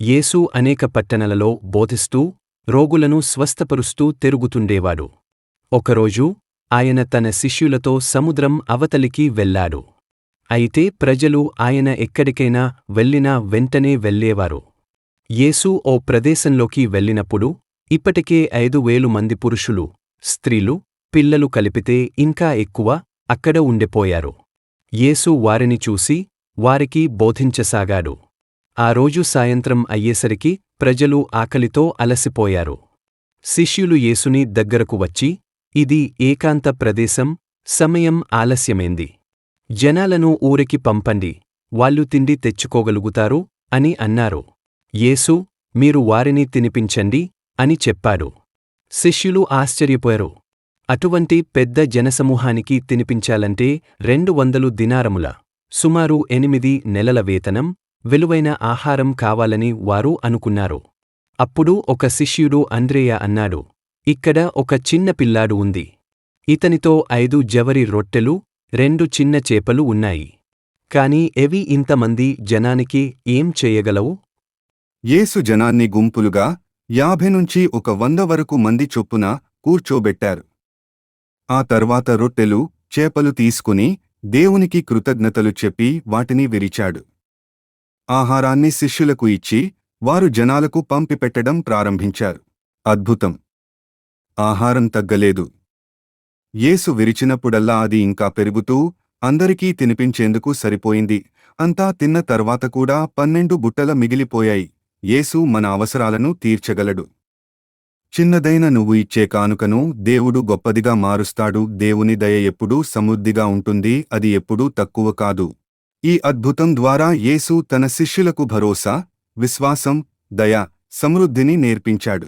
యేసు అనేక పట్టణాలలో బోధిస్తూ రోగులను స్వస్థపరుస్తూ తిరుగుతుండేవాడు. ఒకరోజు ఆయన తన శిష్యులతో సముద్రం అవతలికి వెళ్ళాడు అయితే ప్రజలు ఆయన ఎక్కడికైనా వెళ్ళినా వెంటనే వెళ్ళేవారు. యేసు ఓ ప్రదేశంలోకి వెళ్ళినప్పుడు ఇప్పటికే ఐదు వేలు మంది పురుషులు స్త్రీలు పిల్లలు కలిపితే ఇంకా ఎక్కువ అక్కడ ఉండిపోయారు. యేసు వారిని చూసి వారికి బోధించసాగాడు. ఆ రోజు సాయంత్రం అయ్యేసరికి ప్రజలు ఆకలితో అలసిపోయారు. శిష్యులు యేసుని దగ్గరకు వచ్చి ఇది ఏకాంత ప్రదేశం సమయం ఆలస్యమైంది. జనాలను ఊరికి పంపండి. వాళ్ళు తిండి తెచ్చుకోగలుగుతారు అని అన్నారు. యేసు మీరు వారిని తినిపించండి అని చెప్పాడు. శిష్యులు ఆశ్చర్యపోయారు. అటువంటి పెద్ద జనసమూహానికి తినిపించాలంటే రెండు వందలు దినారముల సుమారు ఎనిమిది నెలల వేతనం విలువైన ఆహారం కావాలని వారు అనుకున్నారు. అప్పుడు ఒక శిష్యుడు అంద్రేయ అన్నాడు ఇక్కడ ఒక చిన్న పిల్లాడు ఉంది. ఇతనితో ఐదు జవరి రొట్టెలు రెండు చిన్న చేపలు ఉన్నాయి. కాని ఎవి ఇంతమంది జనానికి ఏం చేయగలవు? యేసు జనాన్ని గుంపులుగా యాభై నుంచి ఒక వంద వరకు మంది చొప్పున కూర్చోబెట్టారు. ఆ తర్వాత రొట్టెలు చేపలు తీసుకుని దేవునికి కృతజ్ఞతలు చెప్పి వాటిని విరిచాడు. ఆహారాన్ని శిష్యులకు ఇచ్చి వారు జనాలకు పంపిపెట్టడం ప్రారంభించారు. అద్భుతం! ఆహారం తగ్గలేదు. యేసు విరిచినప్పుడల్లా అది ఇంకా పెరుగుతూ అందరికీ తినిపించేందుకు సరిపోయింది. అంతా తిన్న తర్వాత కూడా పన్నెండు బుట్టల మిగిలిపోయాయి. యేసు మన అవసరాలను తీర్చగలడు. చిన్నదైన నువ్వు ఇచ్చే కానుకను దేవుడు గొప్పదిగా మారుస్తాడు. దేవుని దయ ఎప్పుడూ సమృద్ధిగా ఉంటుంది. అది ఎప్పుడూ తక్కువ కాదు. ఈ అద్భుతం ద్వారా యేసు తన శిష్యులకు భరోసా విశ్వాసం దయ సమృద్ధిని నేర్పించాడు.